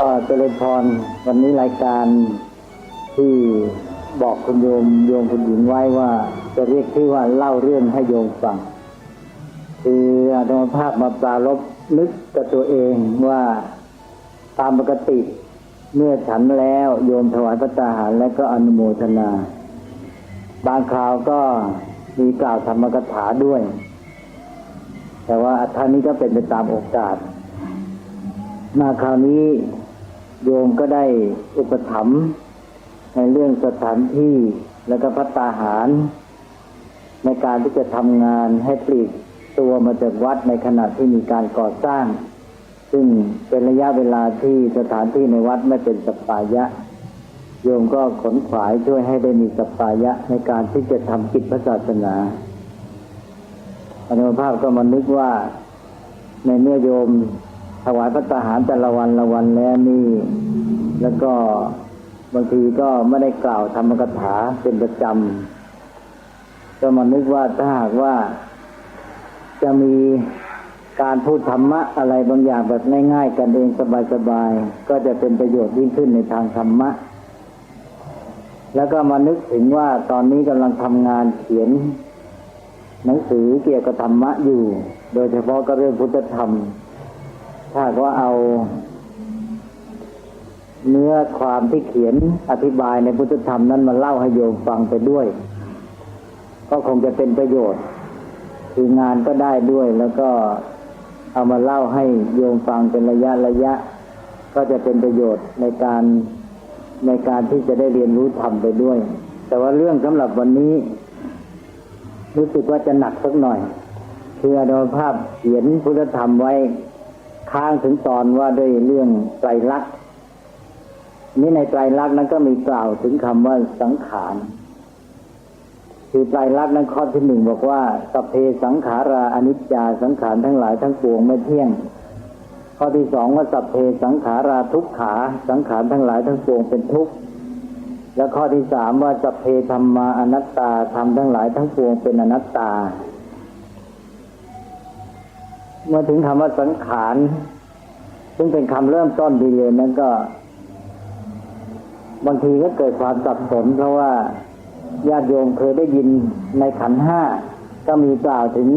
ก็เจริญพรวันนี้รายการที่บอกคุณโยมโยมคุณหญิงไว้ว่า จะเรียกชื่อว่าเล่าเรื่องให้โยมฟัง คืออาตมาภาพมาปรารบนึกกับตัวเองว่าตามปกติ เมื่อฉันแล้วโยมถวายพระตาหารและก็อนุโมทนา บางคราวก็มีกล่าวธรรมกถาด้วย แต่ว่าท่านนี้ก็เป็นไปตามโอกาส มาคราวนี้ โยมก็ได้อุปถัมภ์ในเรื่องสถานที่แล้วก็พัตตาหาร ในการที่จะทำงานให้ปลีกตัวมาจากวัดในขณะที่มีการก่อสร้าง ซึ่งเป็นระยะเวลาที่สถานที่ในวัดไม่เป็นสปายะ โยมก็ขนขวายช่วยให้ได้มีสปายะในการที่จะทำกิจพระศาสนาอนุภาพก็มานึกว่าในเมื่อโยม ถวายพระตาหารแต่ละวันละวันแล้วนี่ แล้วก็บางทีก็ไม่ได้กล่าวธรรมกถาเป็นประจำก็มานึกว่าถ้าหากว่า จะมีการพูดธรรมะอะไรบางอย่างแบบง่าย ๆ กันเองสบายๆก็จะเป็นประโยชน์ยิ่งขึ้นในทางธรรมะ แล้วก็มานึกถึงว่าตอนนี้กำลังทำงานเขียน หนังสือเกี่ยวกับธรรมะอยู่ โดยเฉพาะก็เรื่องพุทธธรรม ถ้าว่าเอา เนื้อความที่เขียนอธิบายในพุทธธรรมนั้นมาเล่าให้โยมฟังไปด้วย ก็คงจะเป็นประโยชน์ คืองานก็ได้ด้วยแล้วก็เอามาเล่าให้โยมฟังเป็นระยะระยะ ก็จะเป็นประโยชน์ในการในการที่จะได้เรียนรู้ธรรมไปด้วย แต่ว่าเรื่องสำหรับวันนี้ รู้สึกว่าจะหนักสักหน่อย คืออาดภาพเขียนพุทธธรรมไว้ ค้างถึงตอนว่าด้วยเรื่องไตรลักษณ์นี่ในไตรลักษณ์นั้นก็มีกล่าวถึงคำว่าสังขารคือไตรลักษณ์นั้นข้อที่หนึ่งบอกว่าสัพเพสังขาราอนิจจาสังขารทั้งหลายทั้งปวงไม่เที่ยง ข้อที่สองว่าสัพเพสังขาราทุกขาสังขารทั้งหลายทั้งปวงเป็นทุกข์และข้อที่สามว่าสัพเพธรรมาอนัตตาธรรมทั้งหลายทั้งปวงเป็นอนัตตา มื่อถึงคำว่าสังขารซึ่งเป็นคำเริ่มต้นดีเลยนั้นก็ บางทีก็เกิดความสับสน เพราะว่าญาติโยมเคยได้ยินในขันห้าก็มีกล่าวถึง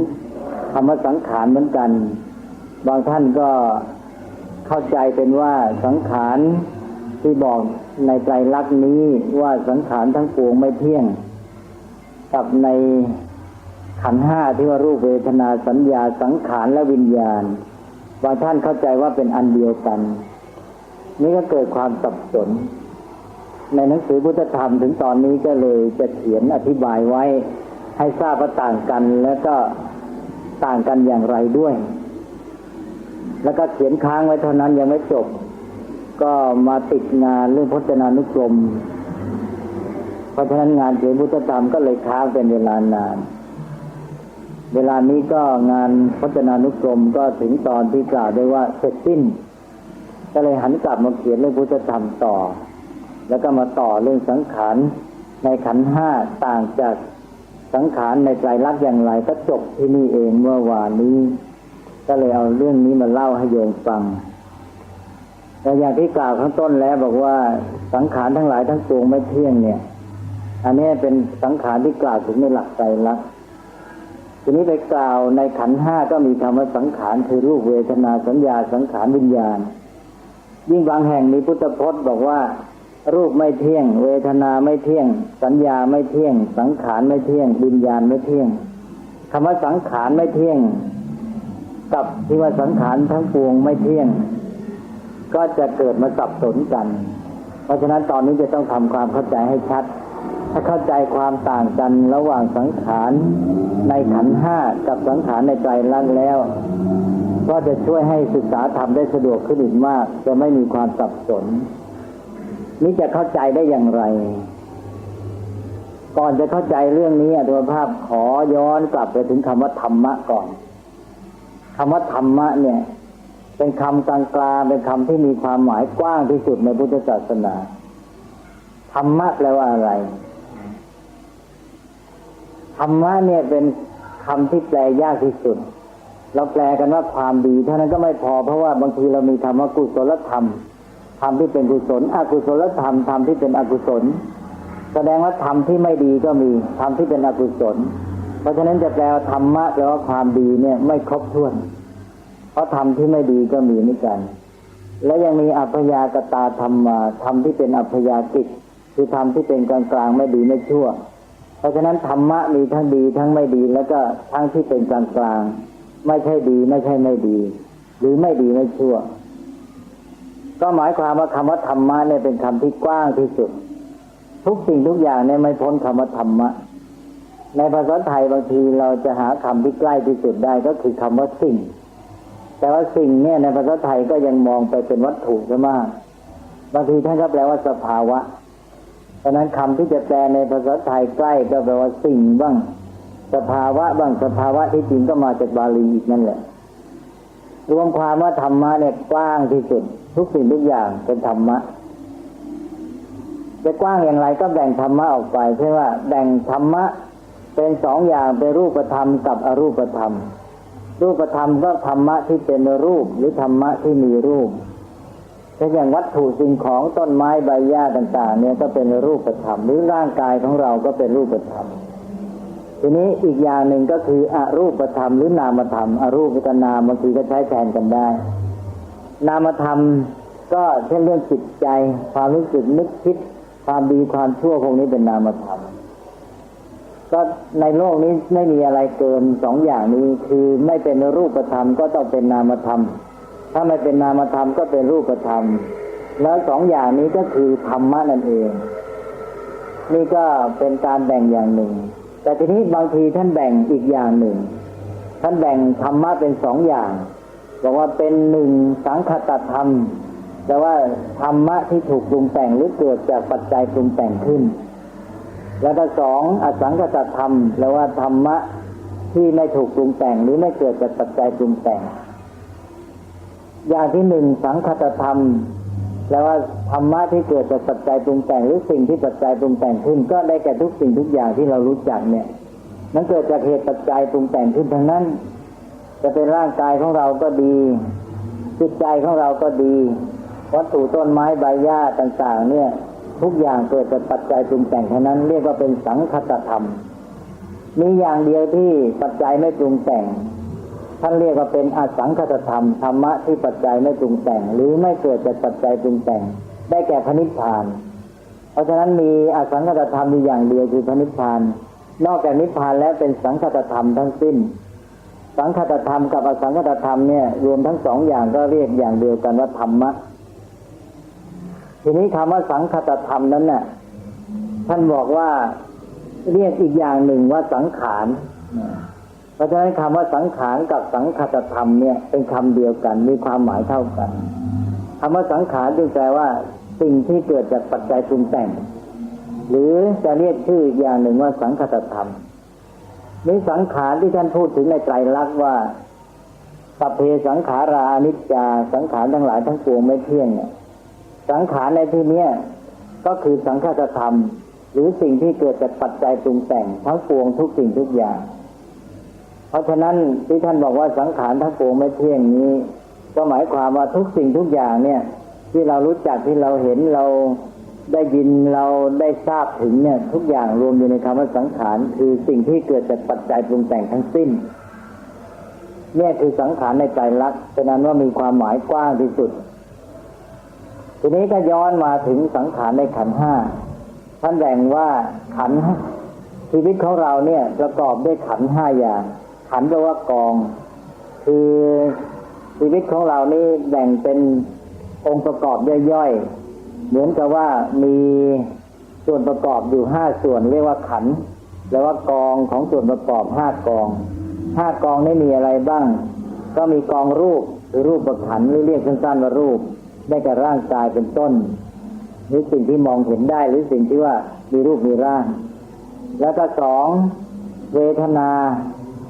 คำว่าสังขารเหมือนกัน บางท่านก็เข้าใจเป็นว่าสังขารที่บอกในใจลักษณ์นี้ว่าสังขารทั้งปวงไม่เที่ยง กับใน ขันห้าที่ว่ารูปเวทนาสัญญาสังขารและวิญญาณบางท่านเข้าใจว่าเป็นอันเดียวกัน นี่ก็เกิดความสับสน ในหนังสือพุทธธรรมถึงตอนนี้ก็เลยจะเขียนอธิบายไว้ ให้ทราบว่าต่างกันแล้วก็ต่างกันอย่างไรด้วย แล้วก็เขียนค้างไว้เท่านั้นยังไม่จบ ก็มาติดงานเรื่องพจนานุกรมเพราะฉะนั้นงานเขียนพุทธธรรมก็เลยค้างเป็นเวลานาน เวลานี้ก็งานพจนานุกรมก็ถึงตอนที่กล่าวได้ว่าเสร็จสิ้น ก็เลยหันกลับมาเขียนเรื่องพุทธธรรมต่อ แล้วก็มาต่อเรื่องสังขารในขันห้าต่างจากสังขารในใจรักษณ์อย่างไรก็จบที่นี่เองเมื่อวานนี้ ก็เลยเอาเรื่องนี้มาเล่าให้โยมฟังแต่อย่างที่กล่าวข้างต้นแล้วบอกว่าสังขารทั้งหลายทั้งปวงไม่เที่ยงเนี่ย อันนี้เป็นสังขารที่กล่าวถึงในหลักใจรักษณ์ ทีนี้ไปกล่าวในขันห้าก็มีคำว่าสังขารคือรูปเวทนาสัญญาสังขารวิญญาณ ยิ่งบางแห่งมีพุทธพจน์บอกว่า รูปไม่เที่ยง เวทนาไม่เที่ยง สัญญาไม่เที่ยง สังขารไม่เที่ยง วิญญาณไม่เที่ยงคำว่าสังขารไม่เที่ยง กับที่ว่าสังขารทั้งปวงไม่เที่ยง ก็จะเกิดมาสับสนกัน เพราะฉะนั้นตอนนี้จะต้องทำความเข้าใจให้ชัด ถ้าเข้าใจความต่างกันระหว่างสังขารในขันห้ากับสังขารในใจรักษณ์แล้ว ก็จะช่วยให้ศึกษาธรรมได้สะดวกขึ้นอีกมาก จะไม่มีความสับสน นี่จะเข้าใจได้อย่างไร ก่อนจะเข้าใจเรื่องนี้อัตมภาพขอย้อนกลับไปถึงคำว่าธรรมะก่อนคำว่าธรรมะเนี่ย เป็นคำกลางๆเป็นคำที่มีความหมายกว้างที่สุดในพุทธศาสนาธรรมะแปลว่าอะไร ธรรมะเนี่ยเป็นคำที่แปลยากที่สุด เราแปลกันว่าความดีเท่านั้นก็ไม่พอเพราะว่าบางทีเรามีคำว่ากุศลธรรมธรรมที่เป็นกุศล อกุศลธรรมธรรมที่เป็นอกุศล แสดงว่าธรรมที่ไม่ดีก็มีธรรมที่เป็นอกุศล เพราะฉะนั้นจะแปลว่าธรรมะแปลว่าความดีเนี่ยไม่ครบถ้วน เพราะธรรมที่ไม่ดีก็มีเหมือนกัน และยังมีอัพยากตาธรรมธรรมที่เป็นอัพยากิจคือธรรมที่เป็นกลางกลางๆไม่ดีไม่ชั่ว ราะฉะนั้นธรรมะมีทั้งดีทั้งไม่ดีแล้วก็ทั้งที่เป็นกลางกลางๆไม่ใช่ดีไม่ใช่ไม่ดี หรือไม่ดีไม่ชั่ว ก็หมายความว่าคำว่าธรรมะเนี่ยเป็นคำที่กว้างที่สุด ทุกสิ่งทุกอย่างเนี่ยไม่พ้นคำว่าธรรมะ ในภาษาไทยบางทีเราจะหาคำที่ใกล้ที่สุดได้ก็คือคำว่าสิ่ง แต่ว่าสิ่งเนี่ยในภาษาไทยก็ยังมองไปเป็นวัตถุซะมากบางทีท่านก็แปลว่าสภาวะ เพราะนั้นคำที่จะแปลในภาษาไทยใกล้ก็แปลว่าสิ่งบ้าง สภาวะบ้างสภาวะที่จริงก็มาจากบาลีอีกนั่นแหละ รวมความว่าธรรมะเนี่ยกว้างที่สุด ทุกสิ่งทุกอย่างเป็นธรรมะจะกว้างอย่างไรก็แบ่งธรรมะออกไปใช่นว่าแบ่งธรรมะเป็นสองอย่างเป็นรูปธรรมกับอรูปธรรม รูปธรรมก็ธรรมะที่เป็นรูปหรือธรรมะที่มีรูป เช่นอย่างวัตถุสิ่งของต้นไม้ใบหญ้าต่าง ๆ เนี่ยก็เป็นรูปธรรมหรือร่างกายของเราก็เป็นรูปธรรมทีนี้อีกอย่างหนึ่งก็คืออรูปธรรมหรือนามธรรมอรูปกับนามบางทีก็ใช้แทนกันได้ นามธรรมก็เช่นเรื่องจิตใจ ความรู้สึกนึกคิด ความดีความชั่วพวกนี้เป็นนามธรรมก็ในโลกนี้ไม่มีอะไรเกินสองอย่างนี้คือไม่เป็นรูปธรรมก็ต้องเป็นนามธรรม ถ้าไม่เป็นนามธรรมก็เป็นรูปธรรม แล้วสองอย่างนี้ก็คือธรรมะนั่นเอง นี่ก็เป็นการแบ่งอย่างหนึ่ง แต่ทีนี้บางทีท่านแบ่งอีกอย่างหนึ่ง ท่านแบ่งธรรมะเป็นสองอย่าง บอกว่าเป็นหนึ่งสังคตธรรม แต่ว่าธรรมะที่ถูกปรุงแต่งหรือเกิดจากปัจจัยปรุงแต่งขึ้น แล้วก็สองอสังคตธรรมแปลว่าธรรมะที่ไม่ถูกปรุงแต่งหรือไม่เกิดจากปัจจัยปรุงแต่ง อย่างที่หนึ่งสังคตธรรมแปลว่าธรรมะที่เกิดจากปัจจัยปรุงแต่งหรือสิ่งที่ปัจจัยปรุงแต่งขึ้น ก็ได้แก่ทุกสิ่งทุกอย่างที่เรารู้จักเนี่ย มันเกิดจากเหตุปัจจัยปรุงแต่งขึ้นทั้งนั้น จะเป็นร่างกายของเราก็ดีจิตใจของเราก็ดี วัตถุต้นไม้ใบหญ้าต่าง ๆ เนี่ย ทุกอย่างเกิดจากปัจจัยปรุงแต่งทั้งนั้น เรียกว่าเป็นสังคตธรรมมีอย่างเดียวที่ปัจจัยไม่ปรุงแต่ง ท่านเรียกว่าเป็นอสังคตธรรมธรรมะที่ปัจจัยไม่ปรุงแต่ง หรือไม่เกิดจากปัจจัยปรุงแต่ง ได้แก่พระนิพพาน เพราะฉะนั้นมีอสังคตธรรมอยู่อย่างเดียวคือพระนิพพาน นอกจากนิพพานแล้วเป็นสังคตธรรมทั้งสิ้น สังคตธรรมกับอสังคตธรรมเนี่ยรวมทั้งสองอย่างก็เรียกอย่างเดียวกันว่าธรรมะทีนี้คำว่าสังคตธรรมนั้นน่ะท่านบอกว่าเรียกอีกอย่างหนึ่งว่าสังขาร เพราะฉะนั้นคำว่าสังขารกับสังคตธรรมเนี่ยเป็นคำเดียวกันมีความหมายเท่ากันคำว่าสังขารจึงแปลว่า สิ่งที่เกิดจากปัจจัยปรุงแต่ง หรือจะเรียกชื่ออีกอย่างหนึ่งว่าสังคตธรรมนี่สังขารที่ท่านพูดถึงในไตรลักษณ์ว่าสัพเพสังขารานิจจา สังขารทั้งหลายทั้งปวงไม่เที่ยงเนี่ยสังขารในที่เนี้ยก็คือสังคตธรรม หรือสิ่งที่เกิดจากปัจจัยปรุงแต่งทั้งปวงทุกสิ่งทุกอย่าง เพราะฉะนั้นที่ท่านบอกว่าสังขารทั้งปวงไม่เที่ยงนี้ ก็หมายความว่าทุกสิ่งทุกอย่างเนี่ย ที่เรารู้จักที่เราเห็นเราได้ยินเราได้ทราบถึงเนี่ย ทุกอย่างรวมอยู่ในคำว่าสังขารคือสิ่งที่เกิดจากปัจจัยปรุงแต่งทั้งสิ้นเนี่ยคือสังขารในใจรักฉะนั้นว่ามีความหมายกว้างที่สุด ทีนี้ก็ย้อนมาถึงสังขารในขันห้าท่านแบ่งว่าขันชีวิตของเราเนี่ยประกอบด้วยขันห้าอย่าง ขันแปลว่ากอง คือชีวิตของเรานี่แบ่งเป็นองค์ประกอบย่อยๆ เหมือนกับว่ามีส่วนประกอบอยู่ห้าส่วนเรียกว่าขันแปลว่ากองของส่วนประกอบห้ากองห้ากองนี่มีอะไรบ้าง ก็มีกองรูปหรือรูปประขันหรือเรียกสั้นๆว่ารูป ได้แก่ร่างกายเป็นต้น หรือสิ่งที่มองเห็นได้หรือสิ่งที่ว่ามีรูปมีร่าง แล้วก็สองเวทนา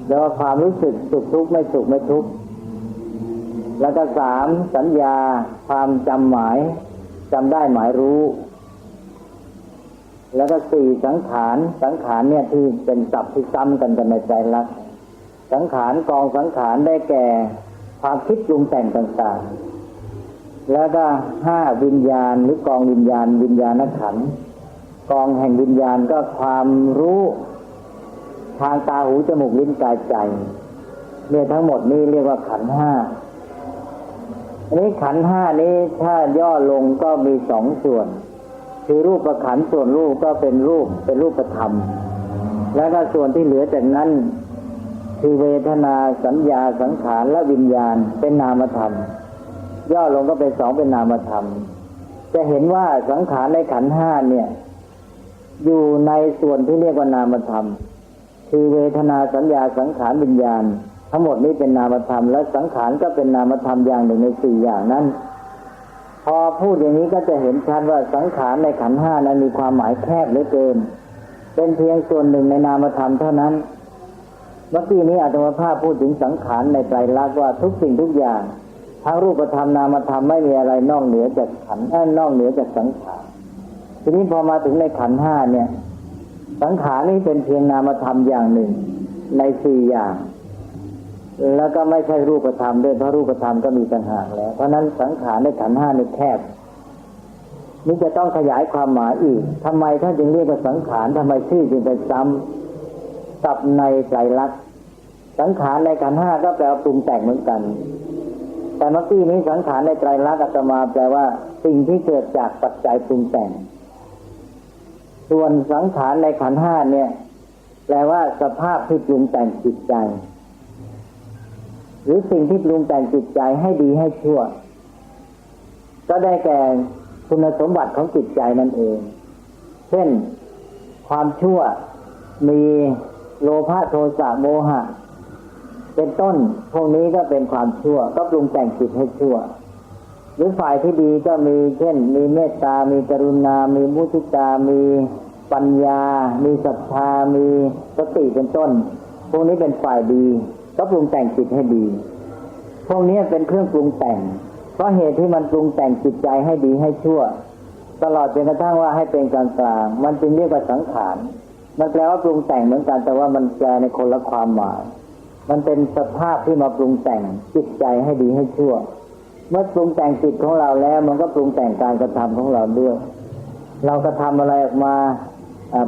แล้วว่าความรู้สึกสุขทุกข์ไม่สุขไม่ทุกข์แล้วก็สามสัญญาความจำหมายจำได้หมายรู้ แล้วก็สี่สังขารสังขารเนี่ยที่เป็นศัพท์ที่ซ้ำกันกันในใจรักสังขารกองสังขารได้แก่ ความคิดปรุงแต่งต่างๆ แล้วก็ห้าวิญญาณหรือกองวิญญาณ วิญญาณขันกองแห่งวิญญาณก็ความรู้ ทางตาหูจมูกลิ้นกายใจเนี่ยทั้งหมดนี้เรียกว่าขันห้าอันนี้ขันห้านี้ถ้าย่อลงก็มีสองส่วน คือรูปประขันส่วนรูปก็เป็นรูปเป็นรูปธรรม แล้วก็ส่วนที่เหลือจากนั้น คือเวทนาสัญญาสังขารและวิญญาณเป็นนามธรรม ย่อลงก็เป็นสองเป็นนามธรรม จะเห็นว่าสังขารในขันห้าเนี่ย อยู่ในส่วนที่เรียกว่านามธรรม คือเวทนาสัญญาสังขารวิญญาณ ทั้งหมดนี้เป็นนามธรรมและสังขารก็เป็นนามธรรมอย่างหนึ่งในสี่อย่างนั้น พอพูดอย่างนี้ก็จะเห็นชัดว่าสังขารในขันห้านั้นมีความหมายแคบเหลือเกิน เป็นเพียงส่วนหนึ่งในนามธรรมเท่านั้นเมื่อกี้นี้อาตมาภาพพูดถึงสังขารในไตรลักษณ์ว่าทุกสิ่งทุกอย่างทั้งรูปธรรมนามธรรมไม่มีอะไรนอกเหนือจากขันธ์เอ้อนอกเหนือจากสังขารทีนี้พอมาถึงในขันห้าเนี่ย สังขารนี่เป็นเพียงนามธรรมอย่างหนึ่ง ในสี่อย่าง แล้วก็ไม่ใช่รูปธรรมด้วยเพราะรูปธรรมก็มีต่างหากแล้ว เพราะนั้นสังขารในขันห้านี่แคบนี่จะต้องขยายความหมายอีกทำไมท่านจึงเรียกว่าสังขารทำไมชื่อจึงไปซ้ำกับในไตรลักสังขารในขันห้าก็แปลว่าปรุงแต่งเหมือนกัน แต่เมื่อกี้นี้สังขารในไตรลักอาตมาแปลว่า สิ่งที่เกิดจากปัจจัยปรุงแต่ง ส่วนสังขารในขันธ์ห้าเนี่ย แปลว่าสภาพที่ปรุงแต่งจิตใจ หรือสิ่งที่ปรุงแต่งจิตใจให้ดีให้ชั่ว ก็ได้แก่คุณสมบัติของจิตใจนั่นเอง เช่น ความชั่วมีโลภะโทสะโมหะ เป็นต้น พวกนี้ก็เป็นความชั่ว ก็ปรุงแต่งจิตให้ชั่ว หรือฝ่ายที่ดีก็มี เช่น มีเมตตา มีกรุณา มีมุทิตา มี ปัญญา มีศรัทธา มีสติเป็นต้น พวกนี้เป็นฝ่ายดี ก็ปรุงแต่งจิตให้ดี พวกนี้เป็นเครื่องปรุงแต่ง เพราะเหตุที่มันปรุงแต่งจิตใจให้ดีให้ชั่ว ตลอดจนกระทั่งว่าให้เป็นกลางกลาง มันจึงเรียกว่าสังขาร มันแปลว่าปรุงแต่งเหมือนกัน แต่ว่ามันแปลในคนละความหมาย มันเป็นสภาพที่มาปรุงแต่งจิตใจให้ดีให้ชั่ว เมื่อปรุงแต่งจิตของเราแล้ว มันก็ปรุงแต่งการกระทำของเราด้วย เรากระทำอะไรออกมา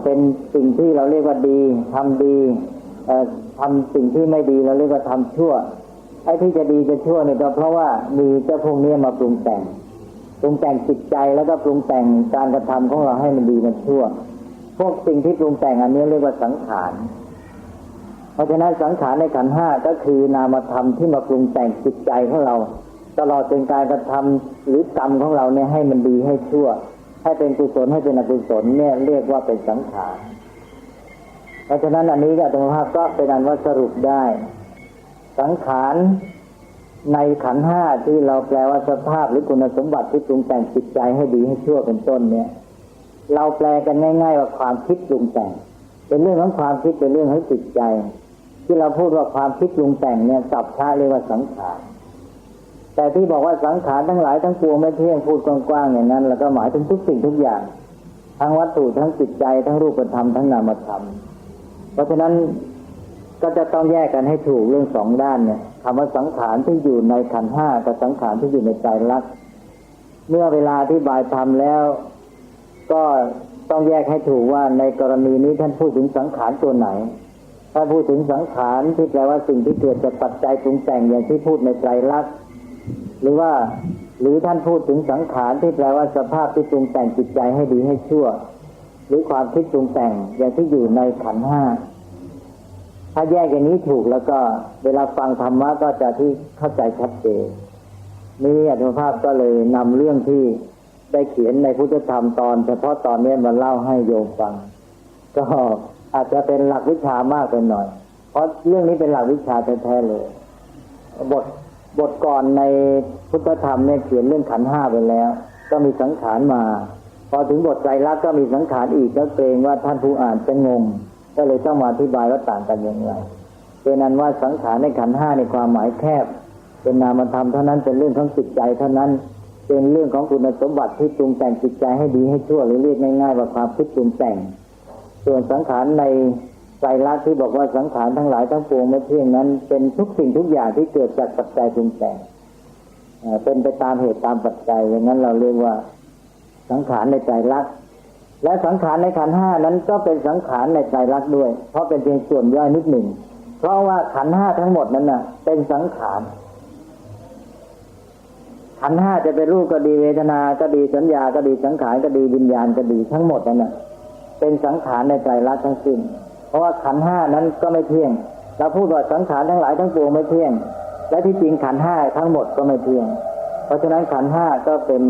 เป็นสิ่งที่เราเรียกว่าดีทำดีเอ่อทำสิ่งที่ไม่ดีเราเรียกว่าทำชั่ว ไอ้ที่จะดีจะชั่วเนี่ยก็เพราะว่ามีเจ้าพวกนี้มาปรุงแต่ง ปรุงแต่งจิตใจแล้วก็ปรุงแต่งการกระทำของเราให้มันดีมันชั่ว พวกสิ่งที่ปรุงแต่งอันนี้เรียกว่าสังขาร เพราะฉะนั้นสังขารในขันห้าก็คือนามธรรมที่มาปรุงแต่งจิตใจของเรา ตลอดเป็นการกระทำหรือกรรมของเราเนี่ยให้มันดีให้ชั่ว ให้เป็นกุศลให้เป็นอกุศลเนี่ยเรียกว่าเป็นสังขารเพราะฉะนั้นอันนี้ก็ธรรมภาพก็เป็นอันว่าสรุปได้ สังขารในขันห้าที่เราแปลว่าสภาพหรือคุณสมบัติที่ปรุงแต่งจิตใจให้ดีให้ชั่วเป็นต้นเนี่ยเราแปลกันง่าย ๆ ว่าความคิดปรุงแต่ง เป็นเรื่องของความคิดเป็นเรื่องของจิตใจ ที่เราพูดว่าความคิดปรุงแต่งเนี่ยสับช้าเรียกว่าสังขาร แต่ที่บอกว่าสังขารทั้งหลายทั้งปวงไม่เที่ยงพูดกว้างๆอย่างนั้น แล้วก็หมายถึงทุกสิ่งทุกอย่าง ทั้งวัตถุทั้งจิตใจทั้งรูปธรรมทั้งนามธรรม เพราะฉะนั้นก็จะต้องแยกกันให้ถูกเรื่องสองด้านเนี่ยคำว่าสังขารที่อยู่ในขันห้ากับสังขารที่อยู่ในใจรักเมื่อเวลาที่บายธรรมแล้ว ก็ต้องแยกให้ถูกว่าในกรณีนี้ท่านพูดถึงสังขารตัวไหนถ้าพูดถึงสังขารที่แปลว่าสิ่งที่เกิดจากปัจจัยปรุงแต่งอย่างที่พูดในไตรลักษ หรือว่าหรือท่านพูดถึงสังขารที่แปลว่าสภาพที่ปรุงแต่งจิตใจให้ดีให้ชั่ว หรือความคิดปรุงแต่งอย่างที่อยู่ในขันห้าถ้าแยกอย่างนี้ถูกแล้วก็เวลาฟังธรรมะก็จะที่เข้าใจชัดเจนนี่อาจารย์ภาพก็เลยนำเรื่องที่ได้เขียนในพุทธธรรมตอน เฉพาะตอนนี้มาเล่าให้โยมฟัง ก็อาจจะเป็นหลักวิชามากไปหน่อย เพราะเรื่องนี้เป็นหลักวิชาแท้ๆเลย บท บทก่อนในพุทธธรรมเนี่ยเขียนเรื่องขันห้าไปแล้ว ก็มีสังขารมา พอถึงบทใจรักก็มีสังขารอีกก็เกรงว่าท่านผู้อ่านจะงง ก็เลยต้องมาอธิบายว่าต่างกันอย่างไรเป็นนั้นว่าสังขารในขันห้าในความหมายแคบ เป็นนามธรรมเท่านั้นเป็นเรื่องของจิตใจเท่านั้นเป็นเรื่องของคุณสมบัติที่ปรุงแต่งจิตใจให้ดีให้ชั่วหรือเรียกง่ายๆว่าความคิดปรุงแต่ง ส่วนสังขารใน ไตรลักษณ์ที่บอกว่าสังขารทั้งหลายทั้งปวงไม่เที่ยงนั้น เป็นทุกสิ่งทุกอย่างที่เกิดจากปัจจัยปรุงแต่งเป็นไปตามเหตุตามปัจจัยอย่างนั้นเราเรียกว่าสังขารในใจรัก และสังขารในขันห้านั้นก็เป็นสังขารในใจรักด้วย เพราะเป็นเพียงส่วนย่อยนิดหนึ่ง เพราะว่าขันห้าทั้งหมดนั้นน่ะ เป็นสังขาร ขันห้าจะเป็นรูปก็ดีเวทนา ก็ดีสัญญา ก็ดีสังขารก็ดีวิญญาณก็ดีทั้งหมดนั้นน่ะ เป็นสังขารในใจรักทั้งสิ้น ราะว่าขันห้านั้นก็ไม่เที่ยง เราพูดว่าสังขารทั้งหลายทั้งปวงไม่เที่ยง และที่จริงขันห้าทั้งหมดก็ไม่เที่ยง เพราะฉะนั้นขันห้าก็เป็น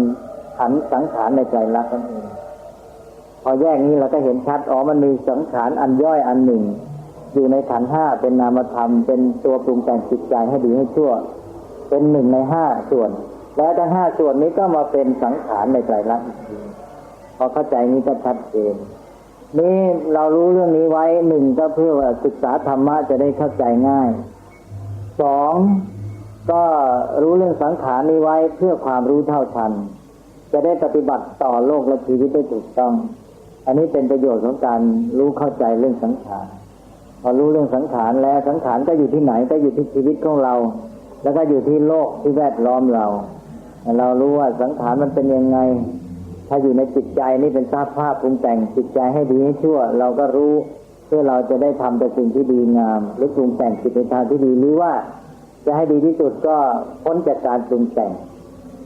ขันสังขารในใจรักนั่นเองพอแยกนี้เราก็เห็นชัดอ๋อมันมีสังขารอันย่อยอันหนึ่ง อยู่ในขันห้าเป็นนามธรรม เป็นตัวปรุงแต่งจิตใจให้ดีให้ชั่ว เป็นหนึ่งในห้าส่วน แล้วทั้งห้าส่วนนี้ก็มาเป็นสังขารในใจรักพอเข้าใจนี้ก็ชัดเจน นี่เรารู้เรื่องนี้ไว้หนึ่งก็เพื่อว่าศึกษาธรรมะจะได้เข้าใจง่ายสองก็รู้เรื่องสังขารนี้ไว้เพื่อความรู้เท่าทัน จะได้ปฏิบัติต่อโลกและชีวิตได้ถูกต้อง อันนี้เป็นประโยชน์ของการรู้เข้าใจเรื่องสังขารพอรู้เรื่องสังขารแล้วสังขารก็อยู่ที่ไหนก็อยู่ที่ชีวิตของเรา แล้วก็อยู่ที่โลกที่แวดล้อมเรา เรารู้ว่าสังขารมันเป็นยังไง ถ้าอยู่ในจิตใจนี่เป็นสภาพปรุงแต่งจิตใจให้ดีให้ชั่ว เราก็รู้เพื่อเราจะได้ทำแต่สิ่งที่ดีงาม หรือปรุงแต่งจิตในทางที่ดีหรือว่า จะให้ดีที่สุดก็พ้นจากการปรุงแต่ง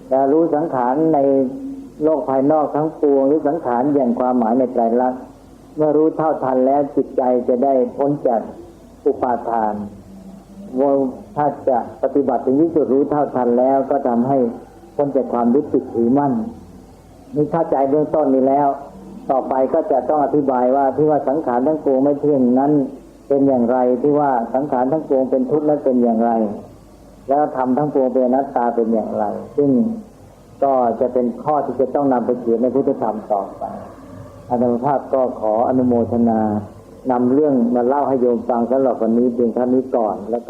แต่รู้สังขารในโลกภายนอกทั้งปวงหรือสังขารอย่างความหมายในไตรลักเมื่อรู้เท่าทันแล้วจิตใจจะได้พ้นจากอุปาทานว่าถ้าจะปฏิบัติถึงที่สุดรู้เท่าทันแล้วก็ทำให้พ้นจากความยึดติดถือมั่น นี่เข้าใจเบื้องต้นนี้แล้ว ต่อไปก็จะต้องอธิบายว่าที่ว่าสังขารทั้งปวงไม่เที่ยงนั้นเป็นอย่างไรที่ว่าสังขารทั้งปวงเป็นทุกข์นั้นเป็นอย่างไร แล้วทำทั้งปวงเป็นอนัตตาเป็นอย่างไร ซึ่งก็จะเป็นข้อที่จะต้องนำไปเขียนในพุทธธรรมต่อไปอาจารย์ภาพก็ขออนุโมทนานำเรื่องมาเล่าให้โยมฟังสำหรับวันนี้เพียงเท่านี้ก่อนแล้วก็